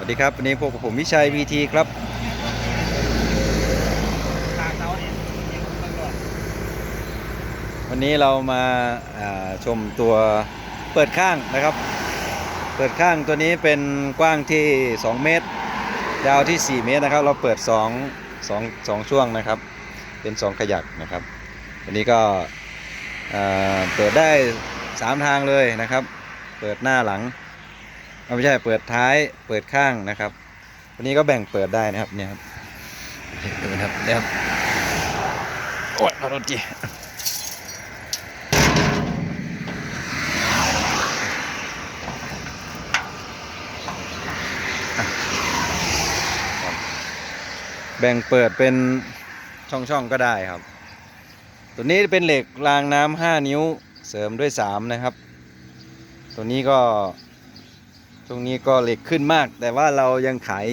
สวัสดีครับวันนี้พวกบผมวิชัยวีทีครับวันนี้เรามาาชมตัวเปิดข้างนะครับ เปิดข้างตัวนี้เป็นกว้างที่ 2 เมตร ยาวที่ 4 เมตรนะครับ เราเปิด 2 2 2 ช่วงนะครับ เป็น 2 ขยักนะครับวันนี้ก็เปิดได้ 3 ทางเลยนะครับ เปิดหน้าหลัง ไม่ใช่เปิดท้ายเปิดข้างนะครับ วันนี้ก็แบ่งเปิดได้นะครับเนี่ยครับดูนะครับเนี่ยครับโอ้ยขอโทษทีแบ่งเปิดเป็นช่องๆก็ได้ครับ ตัวนี้เป็นเหล็กรางน้ำ5นิ้วเสริมด้วย3นะครับ ตัวนี้ก็ ตรงนี้ก็เหล็กขึ้นมาก แต่ว่าเรายังขาย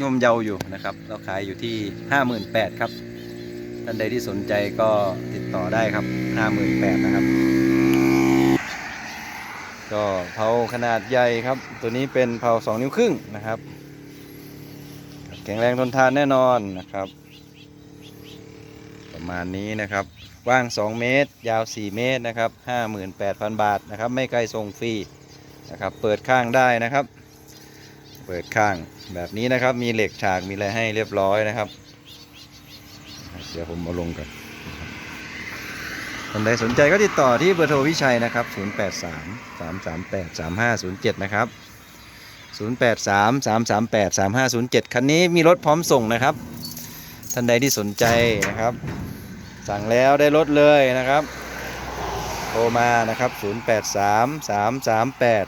ย่อมเยาอยู่นะครับ เราขายอยู่ที่ 58,000ครับ ท่านใดที่สนใจก็ติดต่อได้ครับ 58,000นะครับ ก็เผาขนาดใหญ่ครับ ตัวนี้เป็นเผา2 นิ้วครึ่งนะครับ แข็งแรงทนทานแน่นอนนะครับ ประมาณนี้นะครับกว้าง 2 เมตร ยาว 4 เมตรนะครับ 58,000 บาทนะครับ ไม่ไกลส่งฟรี นะครับ เปิดข้างได้นะครับ เปิดข้างแบบนี้นะครับ มีเหล็กฉากมีอะไรให้เรียบร้อยนะครับ เดี๋ยวผมเอาลงกันคนใดสนใจก็ติดต่อที่เบอร์โทรวิชัยนะครับ 083 338 3507 นะครับ 083 338 3507 คันนี้มีรถพร้อมส่งนะครับ ท่านใดที่สนใจนะครับ สั่งแล้วได้รถเลยนะครับ รมานะครับ 083 338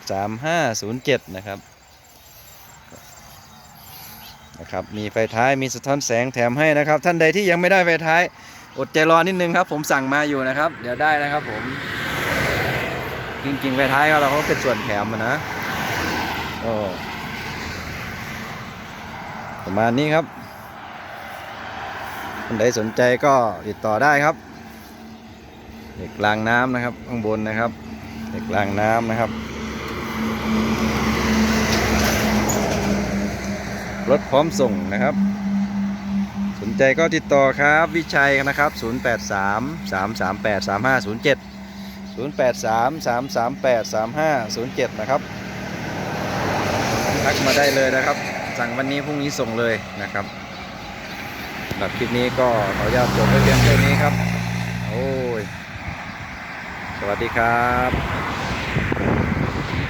3507 นะครับนะครับ มีไฟท้ายมีสะท้อนแสงแถมให้นะครับ ท่านใดที่ยังไม่ได้ไฟท้าย อดใจรอนิดนึงครับ ผมสั่งมาอยู่นะครับ เดี๋ยวได้นะครับผมจริงๆไฟท้ายเขาเราก็เป็นส่วนแถมนะโอ้ประมาณนี้ครับคนใดสนใจก็ติดต่อได้ครับ เด็กรางน้ำนะครับ ข้างบนนะครับเด็กรางน้ำนะครับ รถพร้อมส่งนะครับ สนใจก็ติดต่อครับวิชัยนะครับ 083 338 3507 083 338 3507 นะครับทักมาได้เลยนะครับ สั่งวันนี้พรุ่งนี้ส่งเลยนะครับสำหรับคลิปนี้ก็ขออนุญาตจบไว้เพียงแค่านี้ครับ โอ้ สวัสดีครับ